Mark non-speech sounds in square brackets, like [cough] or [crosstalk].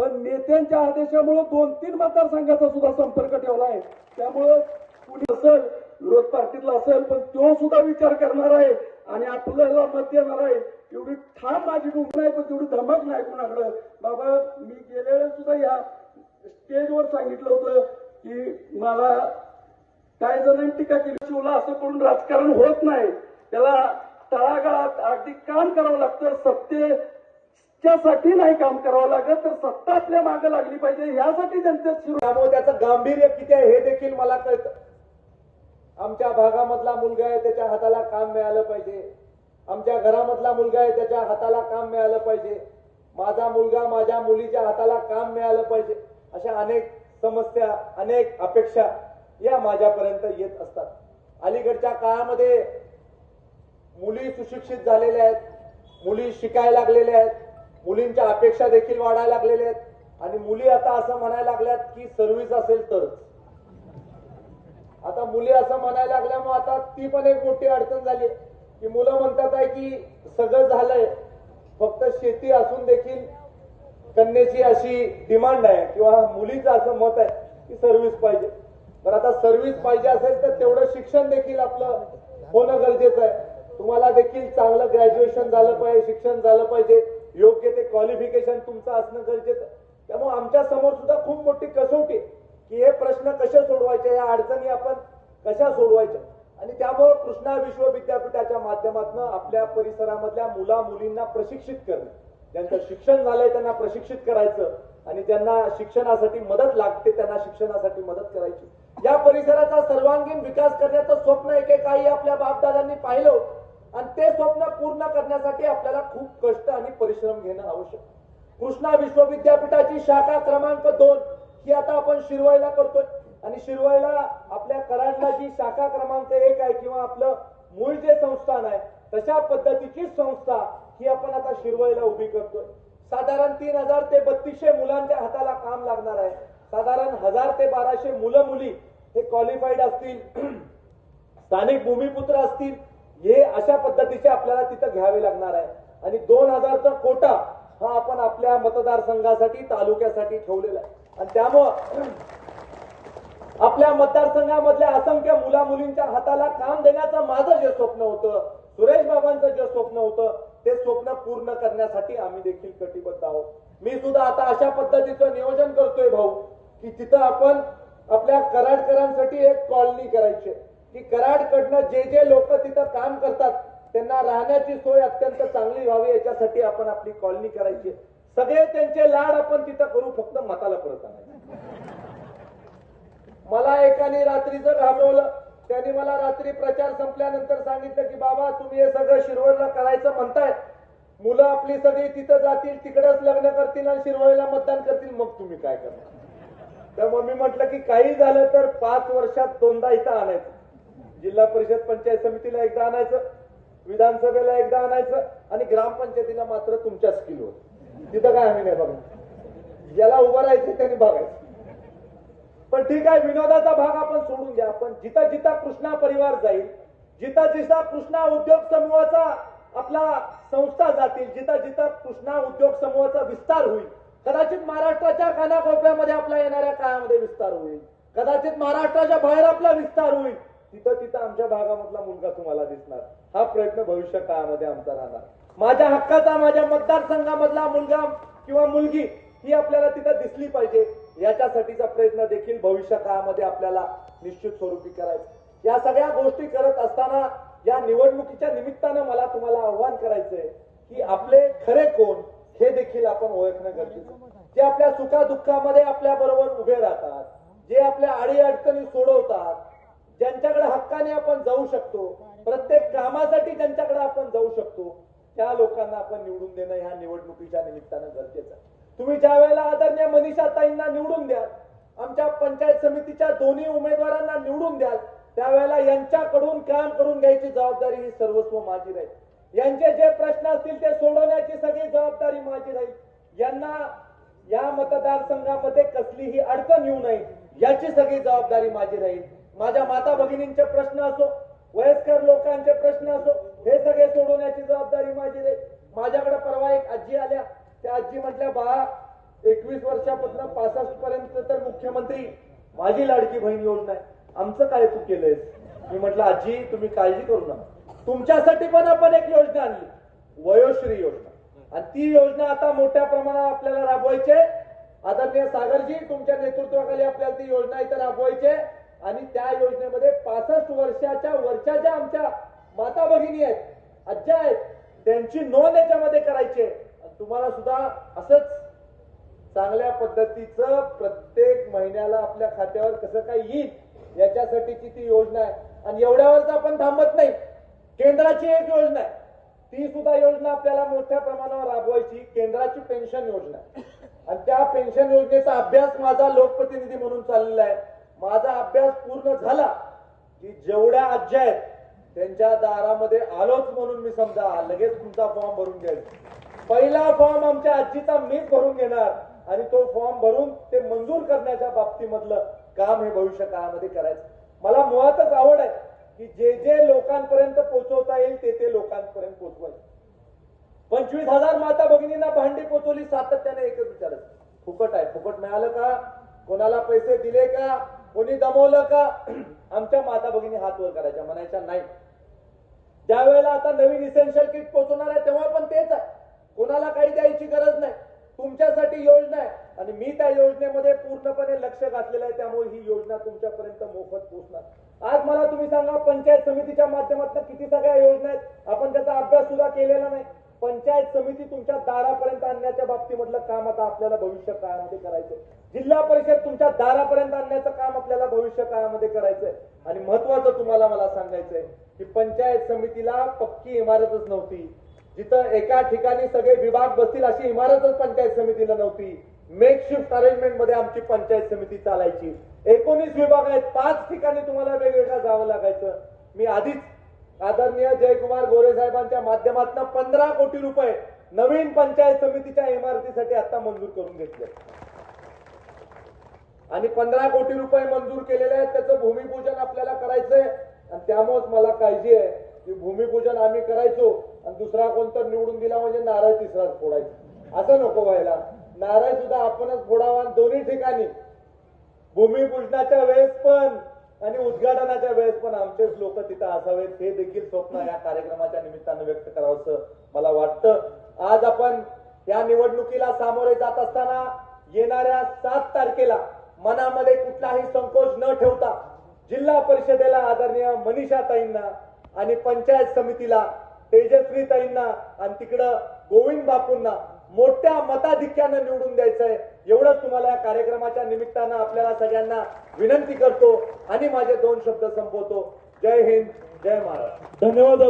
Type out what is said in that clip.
पण नेत्यांच्या आदेशामुळे दोन तीन मतदारसंघाचा सुद्धा संपर्क ठेवला आहे त्यामुळं कुणी असेल विरोध पार्टीतला असेल पण तो सुद्धा विचार करणार आहे आणि आपल्याला मत देणार आहे. एवढी ठाम माझी डुंब नाही पण तेवढी धमक नाही कुणाकडं. बाबा मी गेल्या वेळेस सुद्धा या स्टेजवर सांगितलं होतं की मला काही जणांनी टीका केली शिवला असं करून राजकारण होत नाही. त्याला तळागाळात अगदी काम करावं लागतं. त्यासाठी नाही काम करावं लागत तर सत्ता आपल्या मागे लागली पाहिजे. यासाठी जनतेत शिरू त्यामुळे त्याचं गांभीर्य किती आहे हे देखील मला कळतं. आमच्या भागामधला मुलगा आहे त्याच्या हाताला काम मिळालं पाहिजे. आमच्या घरामधला मुलगा आहे त्याच्या हाताला काम मिळालं पाहिजे. माझा मुलगा माझ्या मुलीच्या हाताला काम मिळालं पाहिजे. अशा अनेक समस्या अनेक अपेक्षा या माझ्यापर्यंत येत असतात. अलीकडच्या काळामध्ये मुली सुशिक्षित झालेल्या आहेत मुली शिकायला लागलेल्या आहेत. मुलींच्या अपेक्षा देखील वाढायला लागलेल्या आहेत. आणि मुली आता असं म्हणायला लागल्यात की सर्व्हिस असेल तरच. आता मुली असं म्हणायला लागल्यामुळे आता ती पण एक मोठी अडचण झाली की मुलं म्हणतात आहे की सगळं झालंय. फक्त शेती असून देखील कन्याची अशी डिमांड आहे किंवा मुलीचं असं मत आहे की सर्व्हिस पाहिजे. तर आता सर्व्हिस पाहिजे असेल तर तेवढं शिक्षण देखील आपलं होणं गरजेचं आहे. तुम्हाला देखील चांगलं ग्रॅज्युएशन झालं पाहिजे शिक्षण झालं पाहिजे. योग्य ते क्वालिफिकेशन तुमचं असणं गरजेचं. त्यामुळे आमच्यासमोर सुद्धा खूप मोठी कसोटी की हे प्रश्न कसे सोडवायचे या अडचणी आपण कशा सोडवायच्या? आणि त्यामुळं कृष्णा विश्व विद्यापीठाच्या माध्यमातून आपल्या परिसरामधल्या मुला मुलींना प्रशिक्षित करणे. ज्यांचं शिक्षण झालंय त्यांना प्रशिक्षित करायचं आणि ज्यांना शिक्षणासाठी मदत लागते त्यांना शिक्षणासाठी मदत करायची. या परिसराचा सर्वांगीण विकास करण्याचं स्वप्न एकेकाळी आपल्या बापदादांनी पाहिलं होतं. आणि ते स्वप्न पूर्ण करण्यासाठी आपल्याला खूप कष्ट आणि परिश्रम घेणं आवश्यक कृष्णा विश्वविद्यापीठाची शाखा क्रमांक दोन ही आता आपण शिरवायला करतोय. आणि शिरवायला आपल्या कराडला जी शाखा क्रमांक एक आहे किंवा आपलं मूळ जे संस्थान आहे तशा पद्धतीची संस्था ही आपण आता शिरवायला उभी करतोय. साधारण तीन हजार ते बत्तीसशे मुलांच्या हाताला काम लागणार आहे. साधारण हजार ते बाराशे मुलं मुली हे क्वालिफाईड असतील [clears throat] स्थानिक भूमिपुत्र असतील हे अशा पद्धतीचे आपल्याला तिथं घ्यावे लागणार आहे. आणि दोन हजारचा कोटा हा आपण आपल्या मतदारसंघासाठी तालुक्यासाठी ठेवलेला आहे. आणि त्यामुळं आपल्या मतदारसंघामधल्या असंख्य मुला मुलींच्या हाताला काम देण्याचं माझं जे स्वप्न होतं सुरेश बाबांचं जे स्वप्न होतं ते स्वप्न पूर्ण करण्यासाठी आम्ही देखील कटिबद्ध आहोत. मी सुद्धा आता अशा पद्धतीचं नियोजन करतोय भाऊ की तिथं आपण आपल्या कराडकरांसाठी एक कॉलनी करायची आहे. की कराडकडनं जे जे लोक तिथं काम करतात त्यांना राहण्याची सोय अत्यंत चांगली व्हावी याच्यासाठी आपण आपली कॉलनी करायची. सगळे त्यांचे लाड आपण तिथं करू फक्त मताला परत आणायचं. मला एकाने रात्रीचं घाबरवलं त्यांनी मला रात्री प्रचार संपल्यानंतर सांगितलं की बाबा तुम्ही हे सगळं शिरवळला करायचं म्हणताय. मुलं आपली सगळी तिथं जातील तिकडेच लग्न करतील आणि शिरवळीला मतदान करतील. मग तुम्ही काय करणार? त्यामुळे मी म्हटलं की काही झालं तर पाच वर्षात दोनदा इथं आणायचं. जिल्हा परिषद पंचायत समितीला एकदा आणायचं विधानसभेला एकदा आणायचं आणि ग्रामपंचायतीला मात्र तुमच्या स्किलवर तिथं काय आम्ही नाही बघा ज्याला उभं राहायचं त्यांनी बघायचं. पण ठीक आहे विनोदाचा भाग आपण सोडून द्या. पण जिथं जिथं कृष्णा परिवार जाईल जिथं जिथं कृष्णा उद्योग समूहाचा आपला संस्था जातील जिथं जिथं कृष्णा उद्योग समूहाचा विस्तार होईल. कदाचित महाराष्ट्राच्या कानाकोपऱ्यामध्ये आपल्या येणाऱ्या काळामध्ये विस्तार होईल. कदाचित महाराष्ट्राच्या बाहेर आपला विस्तार होईल. तिथं तिथं आमच्या भागामधला मुलगा तुम्हाला दिसणार. हा प्रयत्न भविष्य काळामध्ये आमचा राहणार. माझ्या हक्काचा माझ्या मतदारसंघामधला मुलगा किंवा मुलगी ही आपल्याला तिथं दिसली पाहिजे. याच्यासाठीचा प्रयत्न देखील भविष्य काळामध्ये आपल्याला निश्चित स्वरूपी करायचा. या सगळ्या गोष्टी करत असताना या निवडणुकीच्या निमित्तानं मला तुम्हाला आव्हान करायचंय की आपले खरे कोण हे देखील आपण ओळखणं गरजेचं जे आपल्या सुखादुःखामध्ये आपल्या बरोबर उभे राहतात जे आपल्या अडी अडचणी सोडवतात ज्यांच्याकडे हक्काने आपण जाऊ शकतो प्रत्येक कामासाठी ज्यांच्याकडे आपण जाऊ शकतो त्या लोकांना आपण निवडून देणं ह्या निवडणुकीच्या निमित्तानं गरजेचं आहे. तुम्ही ज्या वेळेला आदरणीय मनीषा ताईंना निवडून द्याल आमच्या पंचायत समितीच्या दोन्ही उमेदवारांना निवडून द्याल त्यावेळेला यांच्याकडून काम करून घ्यायची जबाबदारी ही सर्वस्व माझी राहील. यांचे जे प्रश्न असतील ते सोडवण्याची सगळी जबाबदारी माझी राहील. यांना या मतदारसंघामध्ये कसलीही अडचण येऊ नये याची सगळी जबाबदारी माझी राहील. माझ्या माता भगिनींचे प्रश्न असो वयस्कर लोकांचे प्रश्न असो हे सगळे सोडवण्याची जबाबदारी माझी राहील माझ्याकडे परवा एक आजी आल्या. त्या आजी म्हटल्या बा एकवीस वर्षापासून पासष्ट पर्यंत तर मुख्यमंत्री माझी लाडकी बहीण योजना आहे. आमचं काय तू केलंयस? मी म्हटलं आजी तुम्ही काळजी करू नका. तुमच्यासाठी पण आपण एक योजना आणली. वयोश्री योजना. आणि ती योजना आता मोठ्या प्रमाणात आपल्याला राबवायची आदरणीय सागरजी तुमच्या नेतृत्वाखाली आपल्याला ती योजना इथं राबवायची आहे. आणि त्या योजनेमध्ये पासष्ट वर्षाच्या वरच्या ज्या आमच्या माता भगिनी आहेत आज्या आहेत त्यांची नोंद याच्यामध्ये करायची आहे. आणि तुम्हाला सुद्धा असंच चांगल्या पद्धतीचं प्रत्येक महिन्याला आपल्या खात्यावर कसं काय येईल याच्यासाठीची ती योजना आहे. आणि एवढ्यावरच आपण थांबत नाही. केंद्राची एक योजना आहे. ती सुद्धा योजना आपल्याला मोठ्या प्रमाणावर राबवायची केंद्राची पेन्शन योजना आणि त्या पेन्शन योजनेचा अभ्यास माझा लोकप्रतिनिधी म्हणून चाललेला आहे. माझा अभ्यास पूर्ण झाला की जेवढ्या आज्या आहेत त्यांच्या दारामध्ये आलोच म्हणून मी समजा लगेच तुमचा फॉर्म भरून घ्यायचा. पहिला फॉर्म आमच्या आजीचा मीच भरून घेणार आणि तो फॉर्म भरून ते मंजूर करण्याच्या बाबतीमधलं काम हे भविष्य काळामध्ये करायचं. मला मुळातच आवड आहे की जे जे लोकांपर्यंत पोहोचवता येईल ते ते लोकांपर्यंत पोहोचवायचं पंचवीस हजार माता भगिनींना भांडी पोचवली सातत्याने एकच विचारत फुकट आहे. फुकट मिळालं का? कोणाला पैसे दिले का? कोणी दमवलं का? [clears throat] आमच्या माता भगिनी हात वर करायच्या म्हणायच्या नाही. ज्या वेळेला आता नवीन इसेन्शियल किट पोहोचवणार आहे तेव्हा पण तेच आहे. कोणाला काही द्यायची गरज नाही. तुमच्यासाठी योजना आहे. आणि मी त्या योजनेमध्ये पूर्णपणे लक्ष घातलेलं आहे त्यामुळे ही योजना तुमच्यापर्यंत मोफत पोहोचणार आज मला तुम्ही सांगा पंचायत समितीच्या माध्यमातून किती सगळ्या योजना आहेत? आपण त्याचा अभ्यास सुद्धा केलेला नाही. पंचायत समिती तुमच्या दारापर्यंत आणण्याच्या बाबतीमधलं काम आता आपल्याला भविष्य काळामध्ये करायचंय. जिल्हा परिषद तुमच्या दारापर्यंत आणण्याचं काम आपल्याला भविष्य काळामध्ये करायचंय. आणि महत्वाचं तुम्हाला मला सांगायचंय की पंचायत समितीला पक्की इमारतच नव्हती. जिथं एका ठिकाणी सगळे विभाग बसतील अशी इमारतच पंचायत समितीला नव्हती. मेक शिफ्ट अरेंजमेंटमध्ये आमची पंचायत समिती चालायची. एकोणीस विभाग आहेत. पाच ठिकाणी तुम्हाला वेगवेगळं जावं लागायचं. मी आधीच आदरणीय जयकुमार गोरे साहेबांच्या माध्यमातून पंधरा कोटी रुपये नवीन पंचायत समितीच्या इमारतीसाठी आता मंजूर करून घेतले. आणि पंधरा कोटी रुपये मंजूर केलेले आहेत त्याचं भूमिपूजन आपल्याला करायचंय. आणि त्यामुळेच मला काळजी आहे की भूमिपूजन आम्ही करायचो आणि दुसरा कोणतर निवडून दिला म्हणजे नारळ तिसराच फोडायचा. असं नको व्हायला. नारळ सुद्धा आपणच फोडावा दोन्ही ठिकाणी. भूमिपूजनाच्या वेळेस पण आणि उद्घाटनाच्या वेळेस पण आमचेच लोक तिथं असावेत. हे देखील स्वप्न या कार्यक्रमाच्या निमित्तानं व्यक्त करावंसं मला वाटतं. आज आपण या निवडणुकीला सामोरे जात असताना येणाऱ्या सात तारखेला मनामध्ये कुठलाही संकोच न ठेवता जिल्हा परिषदेला आदरणीय मनीषा ताईंना आणि पंचायत समितीला तेजस्वी ताईंना आणि तिकडं गोविंद बापूंना मोठ्या मताधिक्यानं निवडून द्यायचंय. एवढंच तुम्हाला या कार्यक्रमाच्या निमित्तानं आपल्याला सगळ्यांना विनंती करतो आणि माझे दोन शब्द संपवतो. जय हिंद जय महाराष्ट्र. धन्यवाद